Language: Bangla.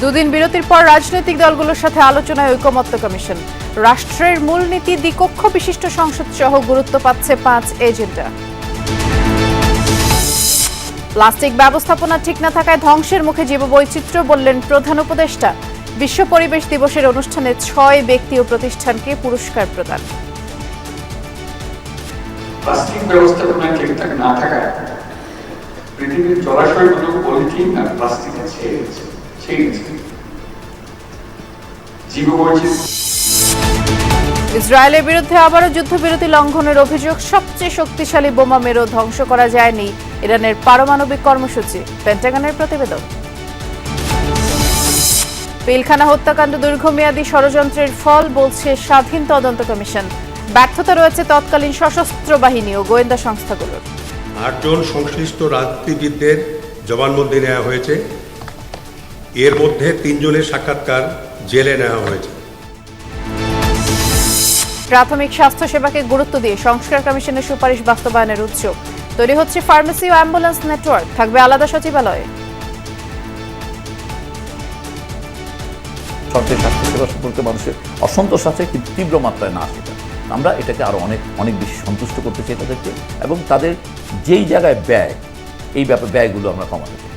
দুদিন বিরতির পর রাজনৈতিক দলগুলোর সাথে আলোচনায় ঐকমত্য কমিশন। রাষ্ট্রের মূলনীতি দ্বিকক্ষ বিশিষ্ট সংসদ সহ গুরুত্ব পাচ্ছে পাঁচ এজেন্ডা। প্লাস্টিক ব্যবস্থাপনা ঠিক না থাকায় ধ্বংসের মুখে জীববৈচিত্র্য বললেন প্রধান উপদেষ্টা। বিশ্ব পরিবেশ দিবসের অনুষ্ঠানে ছয় ব্যক্তি ও প্রতিষ্ঠানকে পুরস্কার প্রদান। প্লাস্টিক ব্যবস্থাপনা ঠিকঠাক না থাকায় পৃথিবীর জলাশয়গুলো পলিথিন আর গেছে। ইসরায়েলের বিরুদ্ধে আবারও যুদ্ধবিরতি লঙ্ঘনের অভিযোগ সবচেয়ে শক্তিশালী বোমা মেরো ধ্বংস করা যায়নি ইরানের পারমাণবিক কর্মসূচি পেন্টাগনের প্রতিবেদন। পিলখানা হত্যাকাণ্ড দীর্ঘমেয়াদী ষড়যন্ত্রের ফল বলছে স্বাধীন তদন্ত কমিশন। ব্যর্থতা রয়েছে তৎকালীন সশস্ত্র বাহিনী ও গোয়েন্দা সংস্থাগুলোর। আটজন সংশ্লিষ্ট রাজনীতিবিদদের জবানবন্দি নেওয়া হয়েছে। এর মধ্যে তিনজনের সাক্ষাৎকার জেলে নেওয়া হয়েছে। প্রাথমিক স্বাস্থ্য সেবাকে গুরুত্ব দিয়ে সংস্কার কমিশনের সুপারিশ বাস্তবায়নের উদ্যোগ তৈরি হচ্ছে ফার্মেসি ও অ্যাম্বুলেন্স নেটওয়ার্ক থাকবে আলাদা সচিবালয়ে। সরকারি স্বাস্থ্যসেবা সম্পর্কে মানুষের অসন্তোষ আছে কিন্তু তীব্র মাত্রায় না সেটা। আমরা এটাকে আরও অনেক অনেক বেশি সন্তুষ্ট করতে চাই তাদেরকে এবং তাদের যেই জায়গায় ব্যয় এই ব্যাপার ব্যয়গুলো আমরা কমাতে চাই।